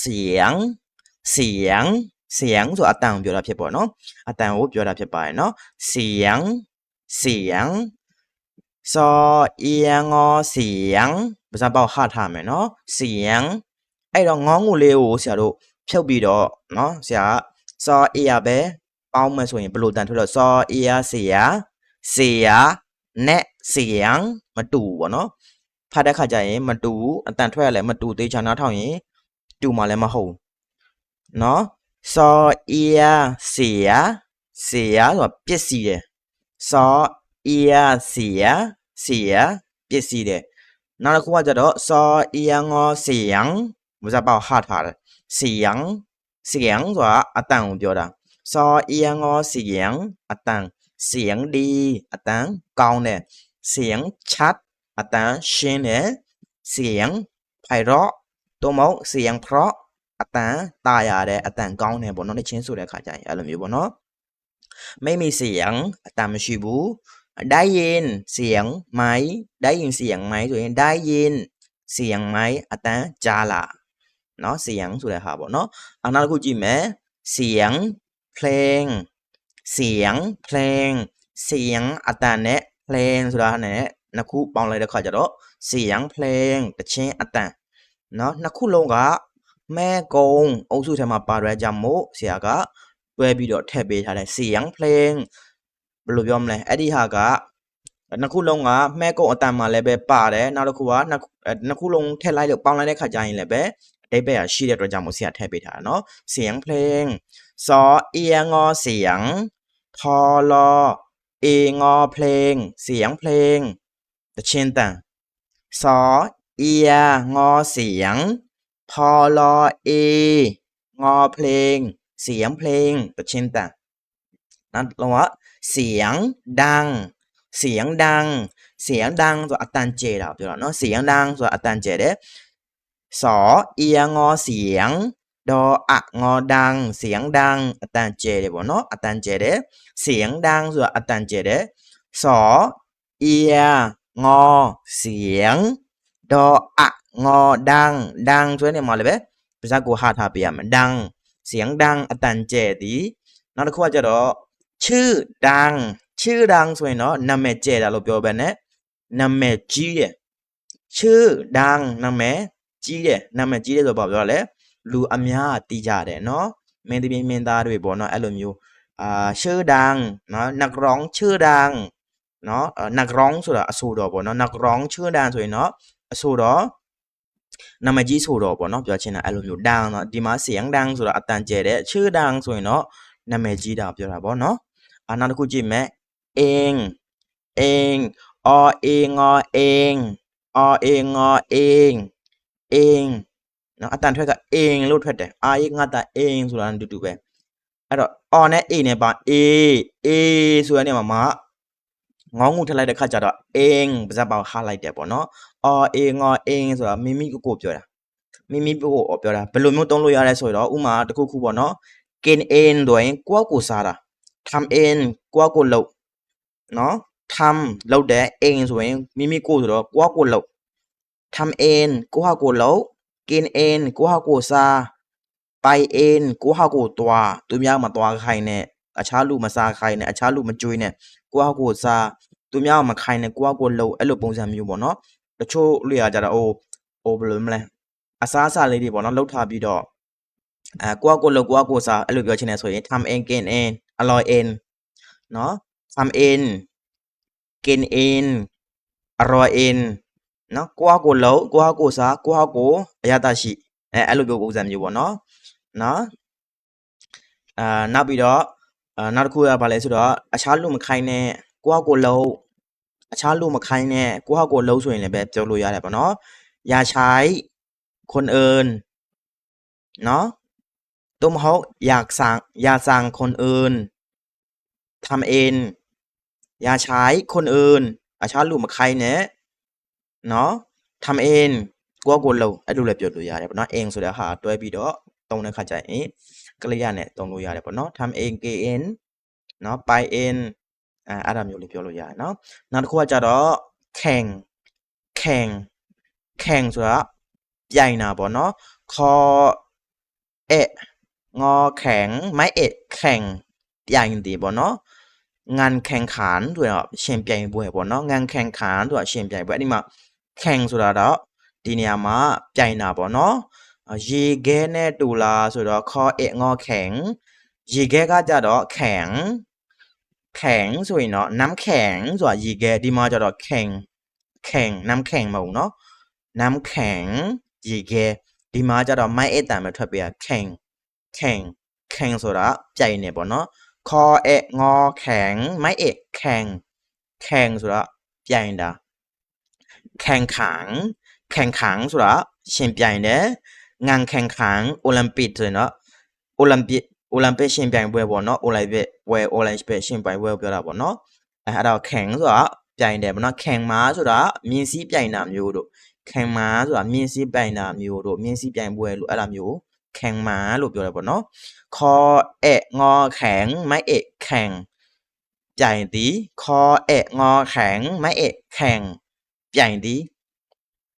เสียง เสียง เสียงဆိုအတန်ကိုပြောတာဖြစ်ပေါ့နော်အတန်ကိုပြောတာဖြစ်ပါတယ်နော်เสียง เสียงซอเอียงอเสียงภาษาเป่าหาထားမယ်နော်เสียงအဲ့တော့ငေါင်းကိုလေးကိုဆရာတို့ဖြုတ်ပြီးတော့နော်ဆရာซอเอียပဲပေါင်းမယ်ဆိုရင်ဘယ်လိုတန်ထွက်တော့ซอเอียเสียเสียနဲ့เสียงမတူဘူးပေါ့နော်ဖတ်တဲ့ခါကျရင်မတူဘူးအတန်ထွက်ရလဲမတူသေးချာနားထောင်ရင် တူမှလည်းမဟုတ်ဘူးနော်ซอเอียเสียเสียဆိုတာပစ္စည်းတယ် စောအီယာစီယာစီယာပစ္စည်းတယ်နောက်တစ်ခုကကြတော့စောအီယံငောစီယံမစပေါ့ဟာထားတယ်စီယံစီယံဆိုတာအတန်ကိုပြောတာစောအီယံငောစီယံအတန်เสียงดีအတန်ကောင်းတယ်เสียงชัดအတန်ရှင်းတယ်เสียงไพเราะ ตัวมอกเสียงเพราะอัตรนตายอะไรอัตรากองเนี่ยบนน้องได้เชิ้นสุดเลยขาดใจอารมณ์อยู่บนน้องไม่มีเสียงอัตราไม่ชีบูได้ยินเสียงไหม ได้ยินเสียงไหมตัวเองได้ยินเสียงไหมอัตรนจาละเนาะเสียงสุดเลยขาดบนน้องะอันนั้นกูจีแม้เสียงเพลง เสียงเพลง เสียงอัตราเนะเพลงสุดาเนี่ยนะคู่ปองเลยเดี๋ยวขอจะโดเสียงเพลงแต่เชนอัตรน နော်နှစ်ခုလုံးကမဲကုံအုပ်စုထဲမှာပါရကြမို့ဆရာကတွဲပြီးတော့ထည့်ပေးထားတဲ့ Siang Playing ဘယ်လိုပြောမလဲအဲ့ဒီဟာကနှစ်ခုလုံးကမဲကုံအတန်မှာလည်းပဲပါတယ်နောက်တစ်ခုကနှစ်ခုလုံးထည့်လိုက်လို့ပေါင်းလိုက်တဲ့ခါကျရင်လည်းပဲအတိတ်ဘက်ကရှိတဲ့အတွက်ကြောင့်မို့ဆရာထည့်ပေးထားတာနော် Siang Playing So Iang Ngo Siang Tho Lo E Ngo Playing Siang Playing တချင်းတန် So เอีย งอเสียง พอลอเอ งอเพลง เสียงเพลงตัวเช่นต่างนั้นเราว่าเสียงดัง เสียงดัง เสียงดังตัวอัตันเจเราตัวเนาะเสียงดังตัวอัตันเจเด้สอเอียงอเสียง ดออะงอดัง เสียงดังอัตันเจเด้บ่เนาะอัตันเจเด้เสียงดังตัวอัตันเจเด้สอเอียงอเสียง ดออะงอดัง ดังဆိုတဲ့နေရာမှာလည်းပဲပါဇက်ကိုဟာထားပေးရမယ်ดัง เสียงดังအတန်ကျဲသည်နောက်တစ်ခုကကျတော့ชื่อดัง ชื่อดังဆိုရင်တော့နာမည်ကျဲတာလို့ပြောပဲနဲ့နာမည်ကြီးတယ်ชื่อดังနာမည်ကြီးတယ်နာမည်ကြီးတယ်ဆိုတော့ဘာပြောလဲလူအများတီးကြတယ်เนาะမင်းတပင်းမင်းသားတွေပေါ့เนาะအဲ့လိုမျိုးอ่าชื่อดังเนาะนักร้องชื่อดังเนาะเอ่อนักร้องဆိုတာအဆိုတော်ပေါ့เนาะนักร้องชื่อดังဆိုရင်တော့ အဆိုတော့နာမည်ကြီးဆိုတော့ပေါ့နော်ပြောချင်တာအဲ့လိုမျိုး down တော့ဒီမှာ siang down ဆိုတော့အတန်ကျဲတဲ့ชื่อ down ဆိုရင်တော့နာမည်ကြီးတာပြောတာပေါ့နော်အာနောက်တစ်ခုကြည့်မယ် ing ing or ing or ing or ing or ing ing နော်အတန်ထွက်က ing လို့ထွက်တယ်အာရေးငါတာ ing ဆိုတာအတူတူပဲအဲ့တော့ on နဲ့ a နဲ့ပါ a a ဆိုတဲ့နေရာမှာ ငေါင်းငုထည့်လိုက်တဲ့ခါကျတော့အင်းပါဇက်ပေါက်ဟာလိုက်တယ်ပေါ့နော်အော် a ငေါအင်းဆိုတာမိမိကိုကိုပြောတာမိမိကိုကိုပြောတာဘယ်လိုမျိုးသုံးလို့ရလဲဆိုတော့ဥမာတစ်ခုခုပေါ့နော် กินเองโดยကိုယ့်ကိုစားတာทำเองကိုယ့်ကိုလုပ်နော်ทำလုပ်တဲ့เองဆိုရင်မိမိကိုယ်ဆိုတော့ကိုယ့်ကိုလုပ်ทำเองကိုယ့်ဟာကိုလုပ်กินเองကိုယ့်ဟာကိုစားไปเองကိုယ့်ဟာကိုတွားသူများမတွားခိုင်းနဲ့ အခြားလူမစားခိုင်းနဲ့အခြားလူမကြွေးနဲ့ကိုယ့်အကိုစားသူများမခိုင်းနဲ့ကိုယ့်အကိုလှုပ်အဲ့လိုပုံစံမျိုးပေါ့နော်တချို့လူရကြတော့ဟိုဟိုဘယ်လိုမလဲအစားအစာလေးတွေပေါ့နော်လှုပ်ထားပြီးတော့အဲကိုယ့်အကိုလှုပ်ကိုယ့်အကိုစားအဲ့လိုပြောချင်တယ်ဆိုရင် time in gain in alloy in နော် time in gain in alloy in နော်ကိုယ့်အကိုလှုပ်ကိုယ့်အကိုစားကိုယ့်အကိုအရတရှိအဲအဲ့လိုပြောပုံစံမျိုးပေါ့နော်နော်အာနောက်ပြီးတော့ အာနောက်တစ်ခုကဘာလဲဆိုတော့အခြားလူမခိုင်းနဲ့ကိုကကိုလောက်အခြားလူมခိုင်းနဲ့ကိုကကိုလောက်ဆိုရင်လည်းပဲပြောလို့ရတယ်ပေါ့နော်อย่าใช้คนอื่นเนาะ ตุ้มเขาอยากสั่งอย่าสั่งคนอื่นทำเองอย่าใช้คนอื่นอาชาลูกมาใครเนี่ยเนาะทำเองကိုယ့်ကိုယ်လုံးအဲ့လိုလည်းပြောလို့ရတယ်ပေါ့နော်အင်ဆိုတဲ့ဟာတွဲပြီးတော့တုံးတဲ့ခါကျရင် ကလေးရနဲ့တုံးလို့ရတယ်ပေါ့နော်ทำเอง kn เนาะ by in အဲအဲ့ဒါမျိုးလေးပြောလို့ရတယ်เนาะနောက်တစ်ခုကကြတော့ข่งข่งข่งဆိုတာပြိုင်တာပေါ့နော်ခေါ် งอแข็งไม้เอกแข่งပြိုင်တယ်ပေါ့နော်งานแข่งขันဆိုတော့ရှင်ပြိုင်ပွဲပေါ့နော်งานแข่งขันဆိုတာရှင်ပြိုင်ပွဲအဲ့ဒီမှာแข่งဆိုတာတော့ဒီနေရာမှာပြိုင်တာပေါ့နော် ရေခဲနဲ့တူလာဆိုတော့ခေါ်เอกงอแข็งရေခဲကကြတော့แข็งแข็งဆိုရင်တော့น้ำแข็งဆိုတာရေခဲဒီမှာကြတော့แข็งแข็งน้ำแข็งမဟုတ်ဘူးเนาะน้ำแข็งရေခဲဒီမှာကြတော့မိုက်အတန်ပဲထွက်ပြရแข็งแข็งแข่งဆိုတာပြိုင်နေပေါ့နော်ခေါ်เอกงอแข็งไม่เอกแข่งแข่งဆိုတာပြိုင်တာแข่งขันแข่งขันဆိုတာရှင်ပြိုင်တယ် ငန်แข่งขันโอลิมปิกဆိုရင်တော့โอลิมปิกโอลิมปิกရှင်ပြိုင်ပွဲပေါ့နော်โอลิมปิกပွဲโอลิมปิกရှင်ပြိုင်ပွဲကိုပြောတာပေါ့နော်အဲအဲ့တော့แข่งဆိုတာပြိုင်တယ်ပေါ့နော်แข่งม้าဆိုတာမြင်းစည်းပြိုင်တာမျိုးတို့แข่งม้าဆိုတာမြင်းစည်းပြိုင်တာမျိုးတို့မြင်းစည်းပြိုင်ပွဲလို့အဲ့လိုမျိုးแข่งม้าလို့ပြောတယ်ပေါ့နော် คอเอะงอแข็งไม่เอกแข่งပြိုင်သည်คอเอะงอแข็งไม่เอกแข่งပြိုင်သည်